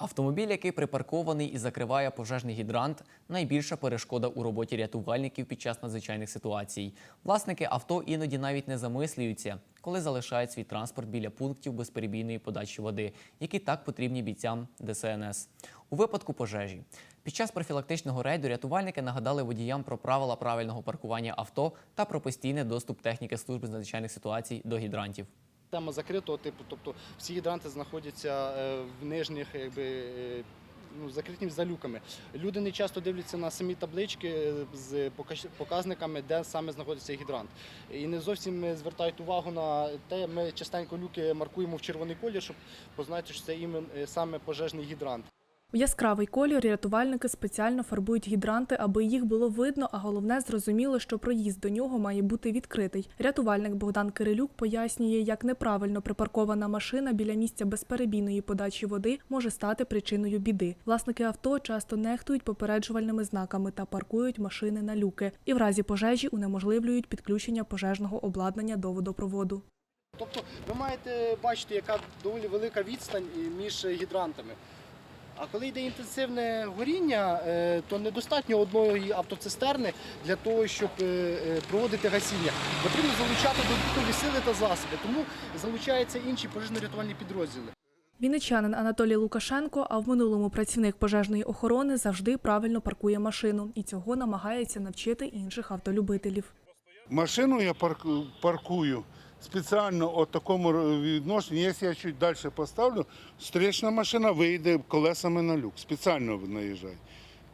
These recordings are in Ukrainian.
Автомобіль, який припаркований і закриває пожежний гідрант, найбільша перешкода у роботі рятувальників під час надзвичайних ситуацій. Власники авто іноді навіть не замислюються, коли залишають свій транспорт біля пунктів безперебійної подачі води, які так потрібні бійцям ДСНС. У випадку пожежі під час профілактичного рейду рятувальники нагадали водіям про правила правильного паркування авто та про постійний доступ техніки служби з надзвичайних ситуацій до гідрантів. Тема закритого типу, тобто всі гідранти знаходяться е, в нижніх, якби. е, Ну, за люками. Люди не часто дивляться на самі таблички е, з показниками, де саме знаходиться гідрант. І не зовсім звертають увагу на те, ми частенько люки маркуємо в червоний колір, щоб познати, що це саме пожежний гідрант. У яскравий колір рятувальники спеціально фарбують гідранти, аби їх було видно, а головне зрозуміло, що проїзд до нього має бути відкритий. Рятувальник Богдан Кирилюк пояснює, як неправильно припаркована машина біля місця безперебійної подачі води може стати причиною біди. Власники авто часто нехтують попереджувальними знаками та паркують машини на люки, і в разі пожежі унеможливлюють підключення пожежного обладнання до водопроводу. Тобто ви маєте бачити, яка доволі велика відстань між гідрантами. А коли йде інтенсивне горіння, е, то недостатньо одної автоцистерни для того, щоб е, е, проводити гасіння. Потрібно залучати додаткові сили та засоби, тому залучаються інші пожежно-рятувальні підрозділи. Вінничанин Анатолій Лукашенко, а в минулому працівник пожежної охорони завжди правильно паркує машину і цього намагається навчити інших автолюбителів. Машину я парк- паркую спеціально от такому відношенні. Якщо я чуть далі поставлю, встречна машина вийде колесами на люк. Спеціально наїжджає.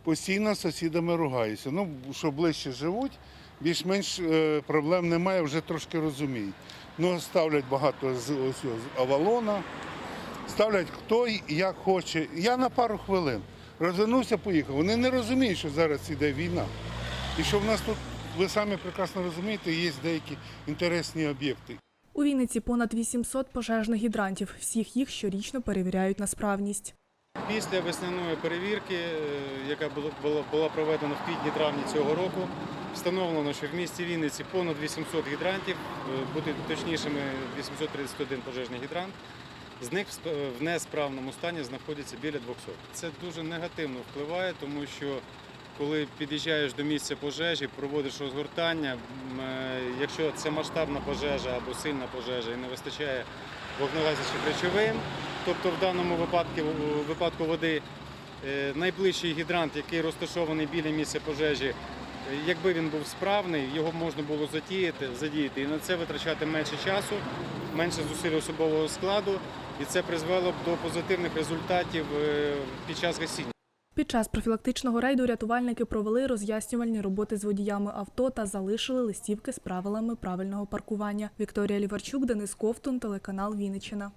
Постійно з сусідами ругаюся. Ну, що ближче живуть, більш-менш е, проблем немає, вже трошки розуміють. Ну, ставлять багато з, ось, з авалона, ставлять хто як хоче. Я на пару хвилин розвернувся, поїхав. Вони не розуміють, що зараз іде війна. І що в нас тут, ви самі прекрасно розумієте, є деякі інтересні об'єкти. У Вінниці понад 800 пожежних гідрантів. Всіх їх щорічно перевіряють на справність. Після весняної перевірки, е, яка була- проведена в квітні-травні цього року, встановлено, що в місті Вінниці понад 800 гідрантів, е, бути точнішими 831 пожежний гідрант. З них в несправному стані знаходиться біля 200. Це дуже негативно впливає, тому що коли під'їжджаєш до місця пожежі, проводиш розгортання, е, якщо це масштабна пожежа або сильна пожежа і не вистачає вогнегасячих речовин, тобто в даному випадку, випадку води, е, найближчий гідрант, який розташований біля місця пожежі, якби він був справний, його можна було задіяти, задіяти і на це витрачати менше часу, менше зусиль особового складу, і це призвело б до позитивних результатів е, під час гасіння. Під час профілактичного рейду рятувальники провели роз'яснювальні роботи з водіями авто та залишили листівки з правилами правильного паркування. Вікторія Ліварчук, Денис Ковтун, телеканал Вінниччина.